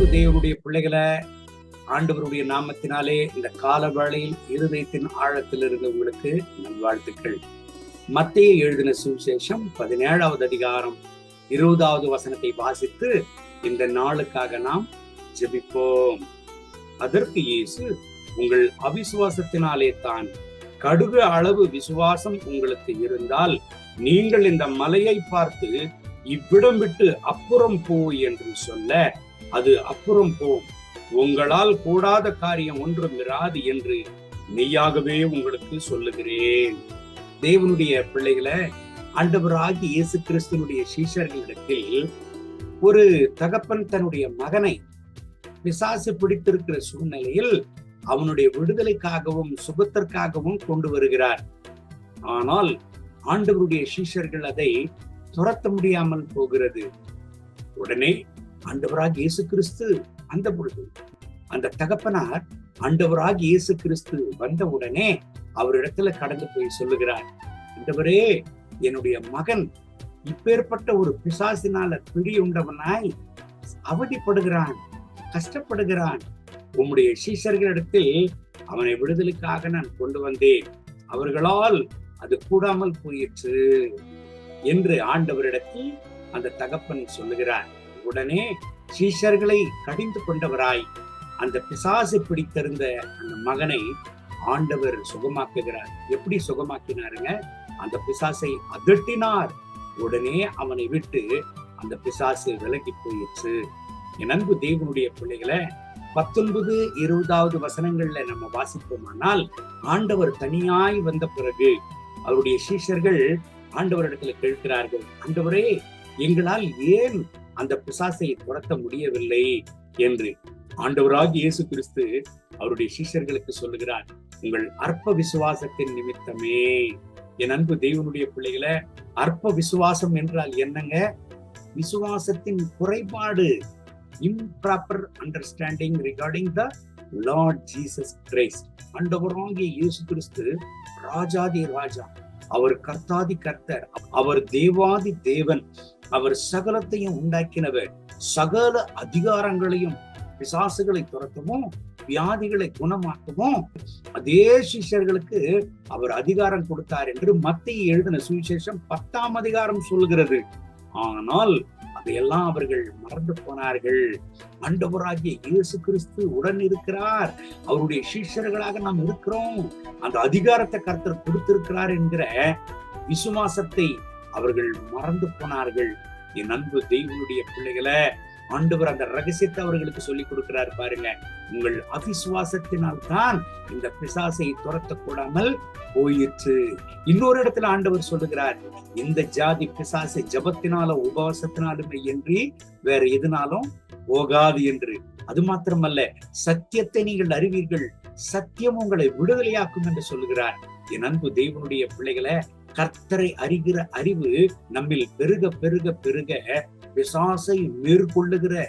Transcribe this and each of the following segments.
அன்பு தேவனுடைய பிள்ளைகளை ஆண்டவருடைய நாமத்தினாலே இந்த கால வேளையில் இருதயத்தின் ஆழத்தில் இருந்த உங்களுக்கு நல்வாழ்த்துக்கள் மத்திய எழுதின சுவிசேஷம் பதினேழாவது அதிகாரம் இருபதாவது வசனத்தை வாசித்து இந்த நாளுக்காக நாம் ஜெபிப்போம். அதற்கு இயேசு உங்கள் அவிசுவாசத்தினாலே தான் கடுகு அளவு விசுவாசம் உங்களுக்கு இருந்தால் நீங்கள் இந்த மலையை பார்த்து இவ்விடம் விட்டு அப்புறம் போ என்று சொல்ல அது அப்புறம் போ உங்களால் கூடாத காரியம் ஒன்றும் இராது என்று மெய்யாகவே உங்களுக்கு சொல்லுகிறேன். தேவனுடைய பிள்ளைகளை ஆண்டவராகி இயேசு கிறிஸ்துவனுடைய சீஷர்களிடத்தில் ஒரு தகப்பன் தன்னுடைய மகனை பிசாசு பிடித்திருக்கிற சூழ்நிலையில் அவனுடைய விடுதலைக்காகவும் சுகத்திற்காகவும் கொண்டு வருகிறார். ஆனால் ஆண்டவருடைய சீஷர்கள் அதை துரத்த முடியாமல் போகிறது. உடனே ஆண்டவராக இயேசு கிறிஸ்து அந்த பொழுது அந்த தகப்பனார் ஆண்டவராக இயேசு கிறிஸ்து வந்த உடனே அவரிடத்துல கடந்து போய் சொல்லுகிறார் ஆண்டவரே என்னுடைய மகன் இப்பேற்பட்ட ஒரு பிசாசினால பிடியுண்டவனாய் அவதிப்படுகிறான் கஷ்டப்படுகிறான். உம்முடைய சீசர்களிடத்தில் அவனை விடுதலுக்காக நான் கொண்டு வந்தேன். அவர்களால் அது கூடாமல் போயிற்று என்று ஆண்டவரிடத்தில் அந்த தகப்பன் சொல்லுகிறான் உடனே சீஷர்களை கடிந்து கொண்டவராய் அந்த பிசாசு பிடித்திருந்த அந்த மகனை ஆண்டவர் சுகமாக்குகிறார். எப்படி சுகமாக்கினாருங்க? அந்த பிசாசை அதட்டினார். உடனே அவனை விட்டு அந்த பிசாசு விலகி போயிடுச்சு என் அன்பு தேவனுடைய பிள்ளைகளை பத்தொன்பது இருபதாவது வசனங்கள்ல நம்ம வாசிப்போமானால் ஆண்டவர் தனியாய் வந்த பிறகு அவருடைய சீஷர்கள் ஆண்டவரிடத்துல கேட்கிறார்கள் ஆண்டவரே எங்களால் ஏன் அந்த பிசாசை துரத்த முடியவில்லை என்று ஆண்டவராக இயேசு கிறிஸ்து அவருடைய சீஷர்களுக்கு சொல்லுகிறார் உங்கள் அற்ப விசுவாசத்தின் நிமித்தமே. என் அன்பு தெய்வனுடைய பிள்ளைகளை அற்ப விசுவாசம் என்றால் என்னங்க? விசுவாசத்தின் குறைபாடு. Improper understanding regarding the Lord Jesus Christ ஆண்டவராகிய இயேசு கிறிஸ்து ராஜாதி ராஜா. அவர் கர்த்தாதி கர்த்தர் அவர் தேவாதி தேவன் அவர் சகலத்தையும் உண்டாக்கினவர். சகல அதிகாரங்களையும் பிசாசுகளை துரத்தவும் வியாதிகளை குணமாக்கவும் அதே சிஷ்யர்களுக்கு அவர் அதிகாரம் கொடுத்தார் என்று மத்திய எழுதின சுவிசேஷம் பத்தாம் அதிகாரம் சொல்கிறது ஆனால் அதையெல்லாம் அவர்கள் மறந்து போனார்கள். ஆண்டவராகிய இயேசு கிறிஸ்து உடன் இருக்கிறார். அவருடைய சீஷர்களாக நாம் இருக்கிறோம். அந்த அதிகாரத்தை கருத்தர் கொடுத்திருக்கிறார் என்கிற விசுவாசத்தை அவர்கள் மறந்து போனார்கள். என் அன்பு தெய்வனுடைய பிள்ளைகளை ஆண்டவர் அந்த ரகசியத்தை அவர்களுக்கு சொல்லிக் கொடுக்கிறார் பாருங்க. உங்கள் அவிசுவாசத்தினால் தான் இந்த பிசாசை துரத்த கூடாமல் போயிற்று. இன்னொரு இடத்துல ஆண்டவர் சொல்லுகிறார் இந்த ஜாதி பிசாசை ஜபத்தினால உபவாசத்தினாலுமே என்று வேற எதுனாலும் போகாது என்று. அது மாத்திரமல்ல சத்தியத்தை நீங்கள் அறிவீர்கள். சத்தியம் உங்களை விடுதலையாக்கும் என்று சொல்லுகிறார். என் அன்பு தெய்வனுடைய பிள்ளைகளை கர்த்தரை அறிகிற அறிவு நம்மில் பெருக பெருக பெருக பிசாசை மேற்கொள்ளுகிற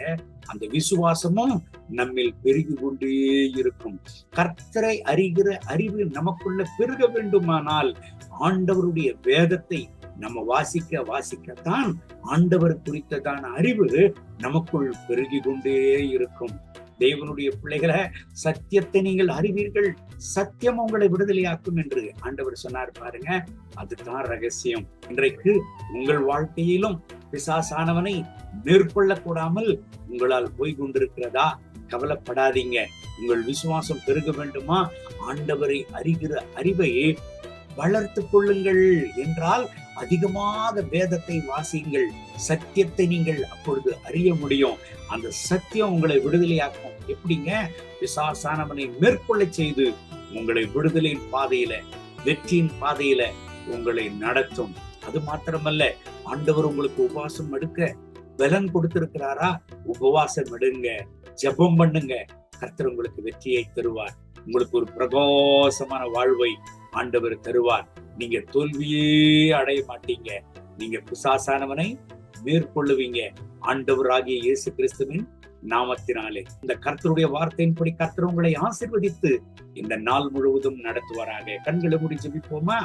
அந்த விசுவாசமும் நம்மில் பெருகி கொண்டே இருக்கும். கர்த்தரை அறிகிற அறிவு நமக்குள்ள பெருக வேண்டுமானால் ஆண்டவருடைய வேதத்தை நம்ம வாசிக்க வாசிக்கத்தான் ஆண்டவர் குறித்ததான அறிவு நமக்குள் பெருகி கொண்டே இருக்கும். தேவனுடைய பிள்ளைகளை சத்தியத்தை நீங்கள் அறிவீர்கள். சத்தியம் உங்களை விடுதலையாக்கும் என்று ஆண்டவர் சொன்னார் பாருங்க. அதுதான் ரகசியம். இன்றைக்கு உங்கள் வாழ்க்கையிலும் பிசாசானவனை மேற்கொள்ள கூடாமல் உங்களால் போய் கொண்டிருக்கிறதா? கவலைப்படாதீங்க. உங்கள் விசுவாசம் பெருக வேண்டுமா? ஆண்டவரை அறிகிற அறிவை வளர்த்து கொள்ளுங்கள் என்றால் அதிகமாக வேதத்தை வாசியுங்கள். சத்தியத்தை நீங்கள் அப்பொழுது அறிய முடியும். அந்த சத்தியம் உங்களை விடுதலையாக்கும். எப்படிங்க? விசாசானவனை மேற்கொள்ள செய்து உங்களை விடுதலையின் பாதையில வெற்றியின் பாதையில உங்களை நடத்தும். அது மாத்திரமல்ல ஆண்டவர் உங்களுக்கு உபவாசம் எடுக்க பலன் கொடுத்திருக்கிறாரா? உபவாசம் எடுங்க ஜெபம் பண்ணுங்க. கர்த்தர் உங்களுக்கு வெற்றியை தருவார். உங்களுக்கு ஒரு பிரகாசமான வாழ்வை ஆண்டவர் தருவார். நீங்க தோல்வியே அடைய மாட்டீங்க. நீங்க பிசாசானவனை மேற்கொள்ளுவீங்க. ஆண்டவர் ஆகிய இயேசு கிறிஸ்துவின் நாமத்தினாலே. இந்த கர்த்தருடைய வார்த்தையின்படி கர்த்தர் உங்களை ஆசிர்வதித்து இந்த நாள் முழுவதும் நடத்துவாராக. கண்களை மூடி ஜெபிப்போமா?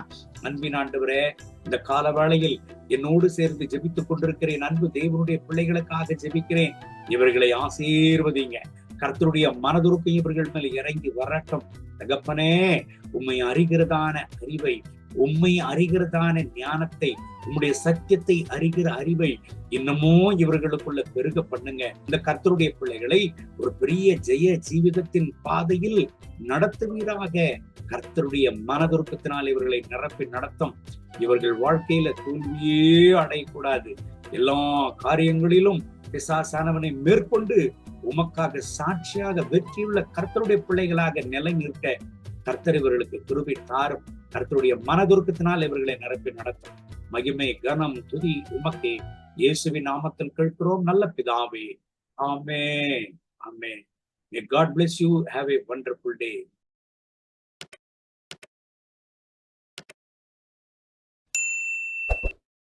அன்பின் ஆண்டவரே இந்த கால வேளையில் என்னோடு சேர்ந்து ஜெபித்துக் கொண்டிருக்கிறேன் அன்பு தேவனுடைய பிள்ளைகளுக்காக ஜெபிக்கிறேன். இவர்களை ஆசீர்வதிங்க. கர்த்தருடைய மனதுருக்கம் இவர்கள் மேல் இறங்கி வரட்டும். தகப்பனே உண்மை அறிகிறதான அறிவை உண்மை அறிகிறதான ஞானத்தை உம்முடைய சத்தியத்தை அறிகிற அறிவை இன்னமும் இவர்களுக்குள்ள பெருக பண்ணுங்க. இந்த கர்த்தருடைய பிள்ளைகளை ஒரு பெரிய ஜெய ஜீவிதத்தின் பாதையில் நடத்துவீராக. கர்த்தருடைய மனதுருக்கத்தினால் இவர்களை நிரப்பி நடத்தும். இவர்கள் வாழ்க்கையில தோல்வியே அடையக்கூடாது. எல்லா காரியங்களிலும் பிசாசானவனை மேற்கொண்டு உமக்காக சாட்சியாக வெற்றியுள்ள கர்த்தருடைய பிள்ளைகளாக நிலை நிற்க கர்த்தர் இவர்களுக்கு துருவி தாரும் கர்த்தருடைய மனதுருக்கத்தினால் இவர்களை நிரப்பி நடத்தும். மகிமை கனம் துதி உமக்கே. இயேசுவின் நாமத்தில் கேட்கிறோம் நல்ல பிதாவே. ஆமே ஆமே God bless you have a wonderful day